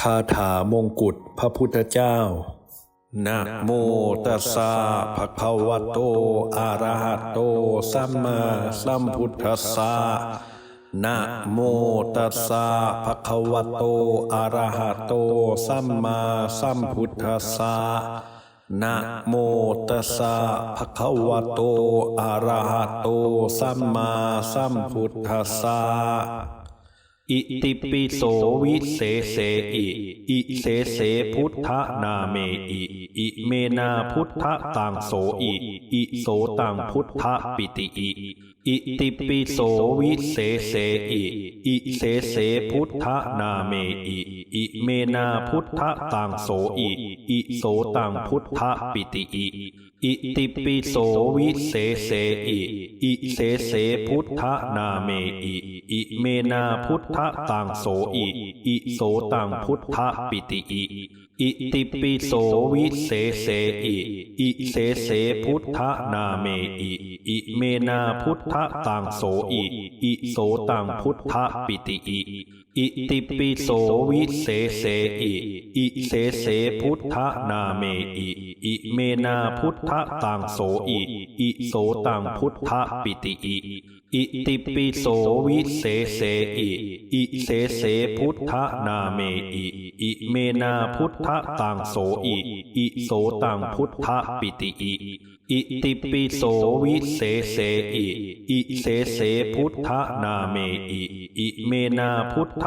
คาถามงกุฎพระพุทธเจ้า นะโมตัสสะภะคะวะโต อะระหะโต สัมมาสัมพุทธัสสะ นะโมตัสสะภะคะวะโต อะระหะโต สัมมาสัมพุทธัสสะ นะโมตัสสะภะคะวะโต อะระหะโต สัมมาสัมพุทธัสสะ อิติปิโสวิเศษเสอิ อิเสเสพุทธนาเมอิ อิเมนาพุทธต่างโสอิ อิโสต่างพุทธปิติอิ อิติปิโสวิเศษเสอิอิเสเสพุทธนาเมอิอิเมนาพุทธตังโสอิอิโสตังพุทธปิติอิอิติปิโสวิเศษเสอิอิเสเสพุทธนาเมอิอิเมนาพุทธตังโสอิอิโสตังพุทธปิติอิอิติปิโสวิเศษเสอิอิเสเสพุทธนาเมอิอิเมนาพุทธตังโสอิ อิโสตังพุทธปิติอิอิติปิโสวิเศษเสอิอิเสเสพุทธนาเมอิอิเมนาพุทธตังโสอิอิโสตังพุทธปิติอิอิติปิโสวิเศษเสอิอิเสเสพุทธนาเมอิอิเมนาพุทธตังโสอิอิโสตังพุทธปิติอิอิติปิโสวิเศษเสอิอิเสเสพุทธนาเมอิอิเมนาพุทธ